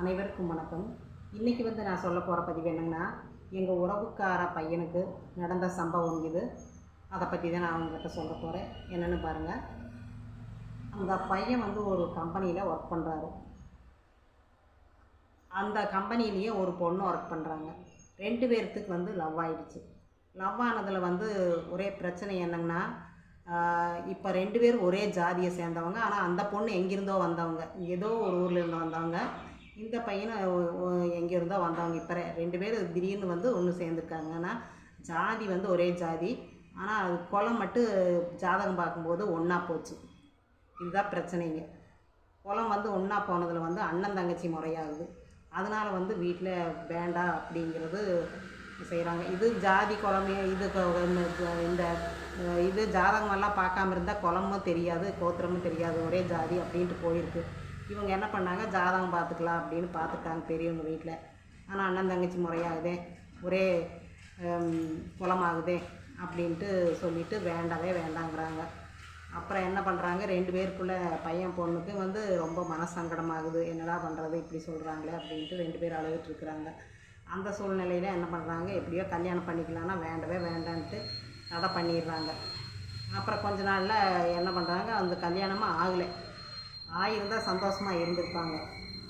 அனைவருக்கும் வணக்கம். இன்றைக்கி வந்து நான் சொல்ல போகிற பதிவு என்னங்கன்னா எங்கள் உறவுக்கார பையனுக்கு நடந்த சம்பவம் இது. அதை பற்றி தான் நான் உங்கள்கிட்ட சொல்ல போகிறேன் என்னென்னு பாருங்கள் அந்த பையன் வந்து ஒரு கம்பெனியில் ஒர்க் பண்ணுறாரு அந்த கம்பெனிலேயே ஒரு பொண்ணு ஒர்க் பண்ணுறாங்க ரெண்டு பேர்த்துக்கு வந்து லவ் ஆகிடுச்சு லவ் ஆனதில் வந்து ஒரே பிரச்சனை என்னங்கன்னா இப்போ ரெண்டு பேரும் ஒரே ஜாதியை சேர்ந்தவங்க. ஆனால் அந்த பொண்ணு எங்கேருந்தோ வந்தவங்க. ஏதோ ஒரு ஊரில் இருந்து வந்தவங்க. இந்த பையனை இருந்தால் வந்தவங்க இப்போ ரெண்டு பேரும் திடீர்னு வந்து ஒன்று சேர்ந்துருக்காங்க. ஆனால் ஜாதி வந்து ஒரே ஜாதி. ஆனால் அது குளம் மட்டும் ஜாதகம் பார்க்கும்போது ஒன்றா போச்சு. இதுதான் பிரச்சனைங்க. குளம் வந்து ஒன்றா போனதில் வந்து அண்ணன் தங்கச்சி முறையாகுது. அதனால் வந்து வீட்டில் வேண்டாம் அப்படிங்கிறது செய்கிறாங்க இது ஜாதி குலமே இது இந்த இது ஜாதகமெல்லாம் பார்க்காம இருந்தால் குளமும் தெரியாது கோத்திரமும் தெரியாது ஒரே ஜாதி அப்படின்ட்டு போயிருக்கு. இவங்க என்ன பண்ணாங்க? ஜாதகம் பார்த்துக்கலாம் அப்படின்னு பார்த்துட்டாங்க பெரியவங்க வீட்டில் ஆனால் அண்ணன் தங்கச்சி முறையாகுதே ஒரே குலமாகுதே அப்படின்ட்டு சொல்லிட்டு வேண்டவே வேண்டாங்கிறாங்க. அப்புறம் என்ன பண்ணுறாங்க ரெண்டு பேருக்குள்ள பையன் பொண்ணுக்கு வந்து ரொம்ப மனசங்கடமாகுது. என்னடா பண்ணுறது இப்படி சொல்கிறாங்களே அப்படின்ட்டு ரெண்டு பேர் அழுதுட்டு இருக்கிறாங்க. அந்த சூழ்நிலையில் என்ன பண்ணுறாங்க எப்படியோ கல்யாணம் பண்ணிக்கலாம்னா வேண்டவே வேண்டான்ட்டு தடை பண்ணிடுறாங்க. அப்புறம் கொஞ்ச நாளில் என்ன பண்ணுறாங்க அந்த கல்யாணமாக ஆகலை. ஆகியிருந்தால் சந்தோஷமாக இருந்திருப்பாங்க.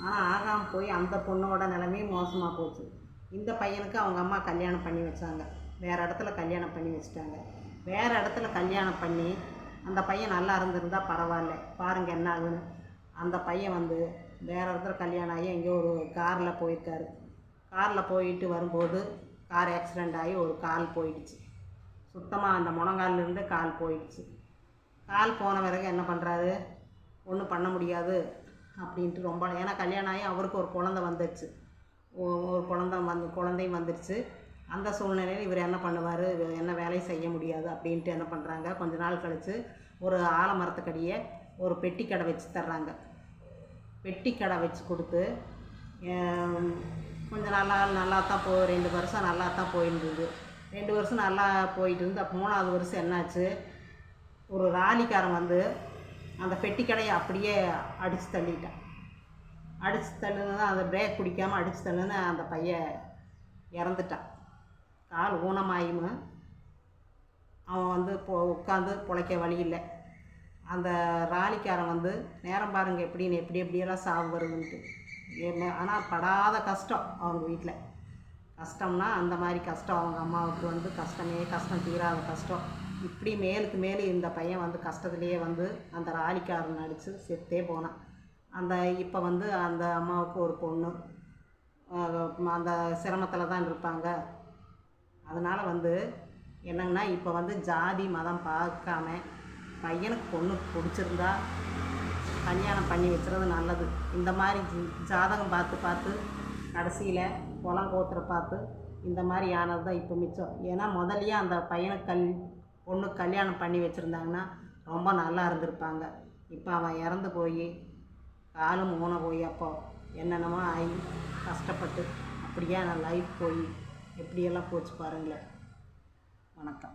ஆனால் ஆகாமல் போய் அந்த பொண்ணோட நிலைமையும் மோசமாக போச்சு. இந்த பையனுக்கு அவங்க அம்மா கல்யாணம் பண்ணி வச்சாங்க. வேறு இடத்துல கல்யாணம் பண்ணி வச்சுட்டாங்க. வேறு இடத்துல கல்யாணம் பண்ணி அந்த பையன் நல்லா இருந்திருந்தால் பரவாயில்ல. பாருங்க என்ன ஆகுதுன்னு. அந்த பையன் வந்து வேறு இடத்துல கல்யாணம் ஆகி எங்கேயோ ஒரு காரில் போயிருக்காரு. காரில் போயிட்டு வரும்போது கார் ஆக்சிடெண்ட் ஆகி ஒரு கால் போயிடுச்சு. சுத்தமாக அந்த முழங்கால்ல இருந்து கால் போயிடுச்சு. கால் போன பிறகு என்ன பண்ணுறாரு ஒன்றும் பண்ண முடியாது அப்படின்ட்டு ரொம்ப ஏன்னா கல்யாணம் ஆகி அவருக்கு ஒரு குழந்த வந்துடுச்சு ஒ- ஒரு குழந்த வந்து குழந்தையும் வந்துடுச்சு அந்த சூழ்நிலையில் இவர் என்ன பண்ணுவார்? என்ன வேலையும் செய்ய முடியாது அப்படின்ட்டு என்ன பண்ணுறாங்க கொஞ்ச நாள் கழித்து ஒரு ஆலமரத்துக்கடியே ஒரு பெட்டி கடை வச்சு தர்றாங்க. பெட்டி கடை வச்சு கொடுத்து கொஞ்சம் நல்லா நல்லா தான் போ ரெண்டு வருஷம் நல்லா தான் போயிருந்தது ரெண்டு வருஷம் நல்லா போயிட்டு இருந்து மூணாவது வருஷம் என்னாச்சு? ஒரு ராலிக்காரன் வந்து அந்த பெட்டி கடையை அப்படியே அடித்து தள்ளிட்டேன். அடித்து தள்ளுனது அந்த பிரேக் பிடிக்காமல் அடித்து தள்ளுன்னு அந்த பையன் இறந்துட்டான். கால் ஊனமாயும். அவன் வந்து போ உட்காந்து பிழைக்க வழி இல்லை. அந்த ராலிக்காரன் வந்து நேரம் பாருங்கள் எப்படின்னு எப்படி எப்படியெல்லாம் சாவு வருதுன்ட்டு. ஆனால் படாத கஷ்டம் அவங்க வீட்டில் கஷ்டம்னா அந்த மாதிரி கஷ்டம் அவங்க அம்மாவுக்கு வந்து கஷ்டமே கஷ்டம் தீராத கஷ்டம். இப்படி மேலுக்கு மேலே இந்த பையன் வந்து கஷ்டத்துலேயே வந்து அந்த ராலிக்காரன் அடித்து செத்தே போனான். அந்த இப்போ வந்து அந்த அம்மாவுக்கு ஒரு பொண்ணு. அந்த சிரமத்தில் தான் இருப்பாங்க. அதனால் வந்து என்னங்கன்னா இப்போ வந்து ஜாதி மதம் பார்க்காம பையனுக்கு பொண்ணு பிடிச்சிருந்தா கல்யாணம் பண்ணி வச்சுறது நல்லது. இந்த மாதிரி ஜாதகம் பார்த்து பார்த்து கடைசியில் குளம் கோத்துற பார்த்து இந்த மாதிரி ஆனது தான் இப்போ மிச்சம். ஏன்னா முதல்லையே அந்த பையனுக்கு கல் பொண்ணு கல்யாணம் பண்ணி வச்சுருந்தாங்கன்னா ரொம்ப நல்லா இருந்திருப்பாங்க. இப்போ அவன் இறந்து போய் காலும் ஊன போய் அப்போ என்னென்னமோ ஆகி கஷ்டப்பட்டு அப்படியே நான் லைஃப் போய் எப்படியெல்லாம் போச்சு பாருங்களேன். வணக்கம்.